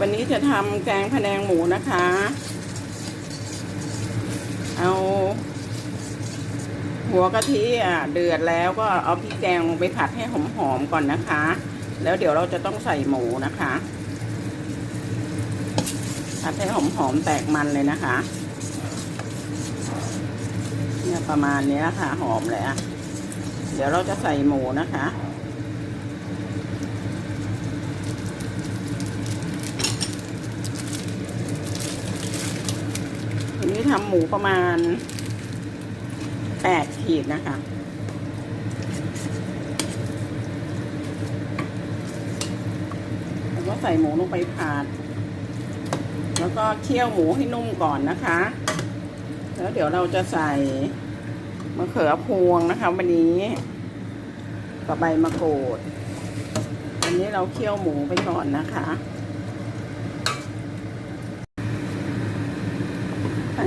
วันนี้จะทำแกงพะแนงหมูนะคะ เอาหัวกะทิอะเดือดแล้วก็เอาพริกแกงลงไปผัดให้หอมๆก่อนนะคะ แล้วเดี๋ยวเราจะต้องใส่หมูนะคะ ผัดให้หอมๆแตกมันเลยนะคะเนี่ยประมาณนี้ค่ะหอมเลยอะเดี๋ยวเราจะใส่หมูนะคะ วันนี้ ทำหมูประมาณแปดขีดนะคะ แล้วก็ใส่หมูลงไปผัด แล้วก็เคี่ยวหมูให้นุ่มก่อนนะคะ แล้วเดี๋ยวเราจะใส่มะเขือพวงนะคะวันนี้กับใบมะกรูด อันนี้เราเคี่ยวหมูไปก่อนนะคะ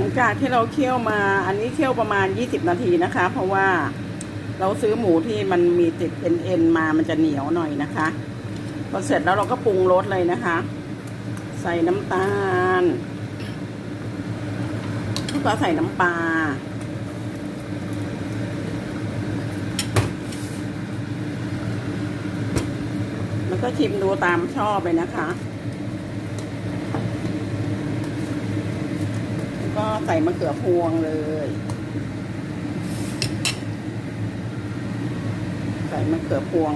ลังจากที่เราเคี่ยวมา อันนี้เคี่ยวประมาณ 20 นาทีนะคะ เพราะว่าเราซื้อหมูที่มันมีติดเอ็นเอ็นมามันจะเหนียวหน่อยนะคะพอเสร็จแล้วเราก็ปรุงรสเลยนะคะ ใส่น้ำตาลแล้วก็ใส่น้ำปลาแล้วก็ชิมดูตามชอบเลยนะคะ แล้วก็ ใส่มะเขือพวงเลย ใส่มะเขือพวง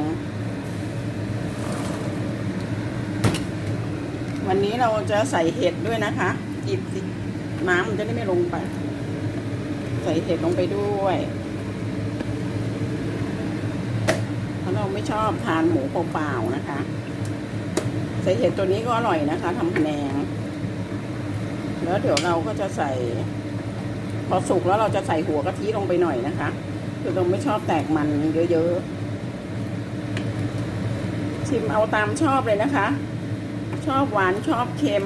วันนี้เราจะใส่เห็ดด้วยนะคะจิบสิน้ำมันจะได้ไม่ลงไป ใส่เห็ดลงไปด้วยเพราะเราไม่ชอบทานหมูเปล่าๆนะคะ ใส่เห็ดตัวนี้ก็อร่อยนะคะทำพะแนง แล้วเดี๋ยวเราก็จะใส่ พอสุกแล้วเราจะใส่หัวกะทิลงไปหน่อยนะคะ คือเราไม่ชอบแตกมันเยอะๆ ชิมเอาตามชอบเลยนะคะ ชอบหวานชอบเค็ม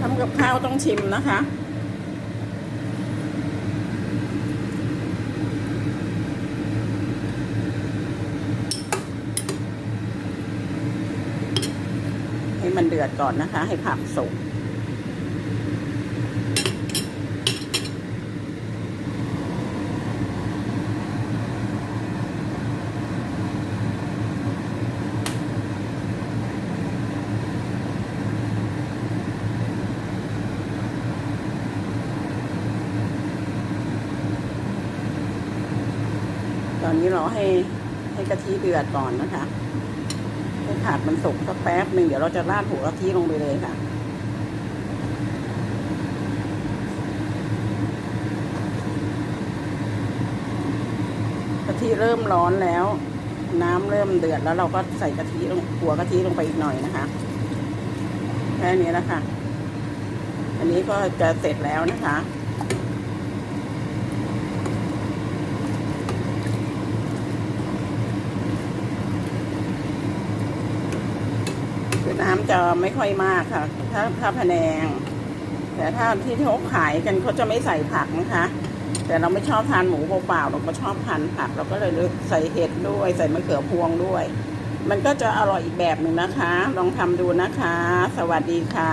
ทำกับข้าวต้องชิมนะคะให้มันเดือดก่อนนะคะ ให้ผักสุก ตอนนี้เราให้ให้กะทิเดือดก่อนนะคะให้ผัดมันสุกสักแป๊บหนึ่งเดี๋ยวเราจะราดหัวกะทิลงไปเลยค่ะกะทิเริ่มร้อนแล้ว น้ำเริ่มเดือดแล้วเราก็ใส่กะทิลงหัวกะทิลงไปอีกหน่อยนะคะแค่นี้นะคะอันนี้ก็จะเสร็จแล้วนะคะ คือน้ำจะไม่ค่อยมากค่ะ ถ้าถ้าพะแนง แต่ถ้าที่เขาขายกันเขาจะไม่ใส่ผักนะคะ แต่เราไม่ชอบทานหมูเปล่าๆเราก็ชอบทานผัก เราก็เลยใส่เห็ดด้วย ใส่มะเขือพวงด้วย มันก็จะอร่อยอีกแบบหนึ่งนะคะ ลองทำดูนะคะ สวัสดีค่ะ